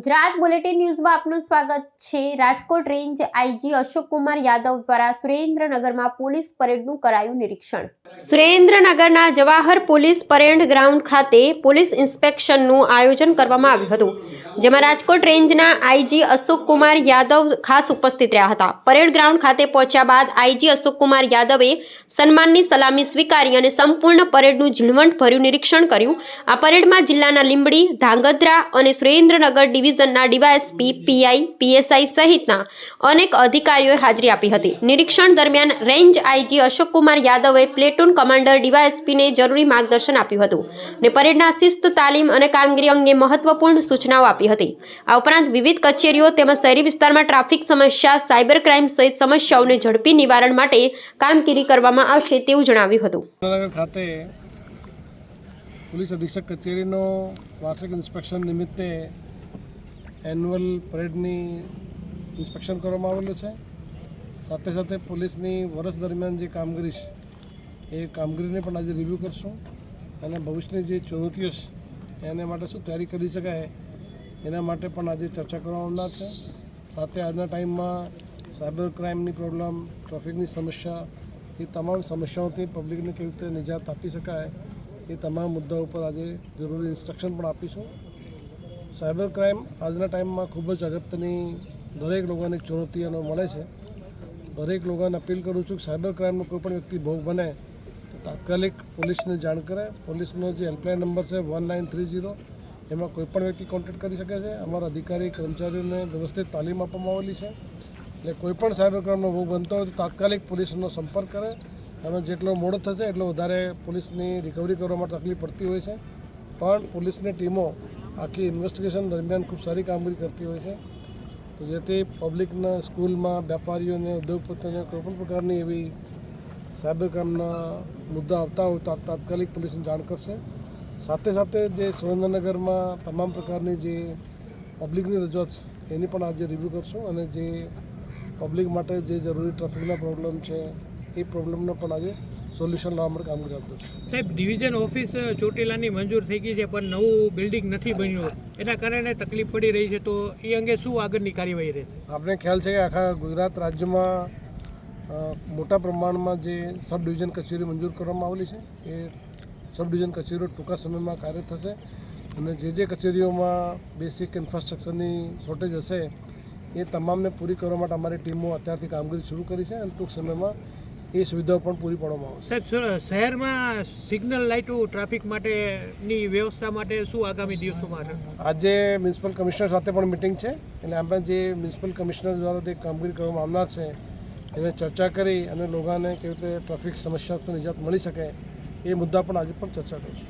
Gujarat bulletin ન્યૂઝમાં આપનું સ્વાગત છે. રાજકોટ રેન્જ આઈજી અશોક કુમાર યાદવ દ્વારા સુરેન્દ્રનગરમાં પોલીસ પરેડનું કરાયું નિરીક્ષણ. સુરેન્દ્રનગરના જવાહર પોલીસ પરેડ ગ્રાઉન્ડ ખાતે પોલીસ ઇન્સ્પેક્શનનું આયોજન કરવામાં આવ્યું હતું, જેમાં રાજકોટ રેન્જના આઈજી અશોક કુમાર યાદવ ખાસ ઉપસ્થિત રહ્યા હતા. પરેડ ગ્રાઉન્ડ ખાતે પહોંચ્યા બાદ આઈજી અશોક કુમાર યાદવે સન્માનની સલામી સ્વીકારી અને સંપૂર્ણ પરેડનું ઝીણવટભર્યું નિરીક્ષણ કર્યું. આ પરેડમાં જિલ્લાના લીંબડી, ધાંગધ્રા અને સુરેન્દ્રનગર ડિવિઝનના ડીવાયએસપી, પીઆઈ, પીએસઆઈ સહિતના અનેક અધિકારીઓએ હાજરી આપી હતી. નિરીક્ષણ દરમિયાન રેન્જ આઈજી અશોકકુમાર યાદવે પ્લેટૂન કમાન્ડર ડીવાયએસપીને જરૂરી માર્ગદર્શન આપ્યું હતું અને પરેડના શિસ્ત, તાલીમ અને કામગીરી અંગે મહત્વપૂર્ણ સૂચનાઓ આપી હતી. આ ઉપરાંત વિવિધ કચેરીઓ તેમજ શહેરી વિસ્તારમાં ટ્રાફિક સમસ્યા, સાયબર ક્રાઇમ સહિત સમસ્યાઓને ઝડપી નિવારણ માટે કામગીરી કરવામાં આવશે તેવું જણાવ્યું હતું. ખાતે પોલીસ અધિક્ષક કચેરીનો વાર્ષિક ઇન્સ્પેક્શન નિમિત્તે એન્યુઅલ પરેડની ઇન્સ્પેક્શન કરવામાં આવેલું છે. સાથે સાથે પોલીસની વર્ષ દરમિયાન જે કામગીરી છે, એ કામગીરીને પણ આજે રિવ્યૂ કરશું અને ભવિષ્યની જે ચુનૌતીઓ છે, એને માટે શું તૈયારી કરી શકાય, એના માટે પણ આજે ચર્ચા કરવામાં છે. સાથે આજના ટાઈમમાં સાયબર ક્રાઇમની પ્રોબ્લેમ ટ્રાફિકની સમસ્યા, એ તમામ સમસ્યાઓથી પબ્લિકને કેવી રીતે નિજાત આપી શકાય, એ તમામ મુદ્દાઓ ઉપર આજે જરૂરી ઇન્સ્ટ્રક્શન પણ આપીશું. સાયબર ક્રાઇમ આજના ટાઈમમાં ખૂબ જ અગત્યની દરેક લોકોને ચુનૌતીઓ મળે છે. દરેક લોકોને અપીલ કરું છું કે સાયબર ક્રાઇમનો કોઈ પણ વ્યક્તિ ભોગ બને, તો તાત્કાલિક પોલીસને જાણ કરે. પોલીસનો જે હેલ્પલાઇન નંબર છે વન નાઇન થ્રી ઝીરો, એમાં કોઈ પણ વ્યક્તિ કોન્ટેક્ટ કરી શકે છે. અમારા અધિકારી, કર્મચારીઓને વ્યવસ્થિત તાલીમ આપવામાં આવેલી છે. એટલે કોઈ પણ સાયબર ક્રાઇમનો ભોગ બનતો હોય તો તાત્કાલિક પોલીસનો સંપર્ક કરે. અને જેટલો મોડો થશે એટલો વધારે પોલીસની રિકવરી કરવા માટે તકલીફ પડતી હોય છે. પણ પોલીસની ટીમો આખી ઇન્વેસ્ટિગેશન દરમિયાન ખૂબ સારી કામગીરી કરતી હોય છે. તો જેથી પબ્લિકના સ્કૂલમાં વેપારીઓને, ઉદ્યોગપતિઓને કોઈ પણ પ્રકારની એવી સાયબર ક્રાઇમના મુદ્દા આવતા હોય તો તાત્કાલિક પોલીસને જાણ કરશે. સાથે સાથે જે સુરેન્દ્રનગરમાં તમામ પ્રકારની જે પબ્લિકની રજૂઆત છે, એની પણ આજે રિવ્યૂ કરશું અને જે પબ્લિક માટે જે જરૂરી ટ્રાફિકના પ્રોબ્લેમ છે, એ પ્રોબ્લેમનો પણ આજે સોલ્યુશન લાવવા માટે કામ આપતું સાહેબ ડિવિઝન ઓફિસ ચોટીલાની મંજૂર થઈ ગઈ છે પણ નવું બિલ્ડિંગ નથી બન્યું. એના કારણે તકલીફ પડી રહી છે તો એ અંગે શું આગળની કાર્યવાહી રહેશે? આપણે ખ્યાલ છે કે આખા ગુજરાત રાજ્યમાં મોટા પ્રમાણમાં જે સબ ડિવિઝન કચેરી મંજૂર કરવામાં આવેલી છે એ સબ ડિવિઝન કચેરીઓ ટૂંકા સમયમાં કાર્ય થશે અને જે જે કચેરીઓમાં બેસિક ઇન્ફ્રાસ્ટ્રક્ચરની શોર્ટેજ હશે એ તમામને પૂરી કરવા માટે અમારી ટીમો અત્યારથી કામગીરી શરૂ કરી છે અને ટૂંક સમયમાં એ સુવિધાઓ પણ પૂરી પાડવામાં આવશે સાહેબ શહેરમાં સિગ્નલ લાઇટો ટ્રાફિક માટેની વ્યવસ્થા માટે શું આગામી દિવસોમાં આજે મ્યુનિસિપલ કમિશનર સાથે પણ મિટિંગ છે. એટલે આપણે જે મ્યુનિસિપલ કમિશનર દ્વારા જે કામગીરી કરવામાં આવનાર છે એને ચર્ચા કરી અને લોકોને કેવી રીતે ટ્રાફિક સમસ્યાથી નિજાત મળી શકે એ મુદ્દા પણ આજે પણ ચર્ચા કરીશું.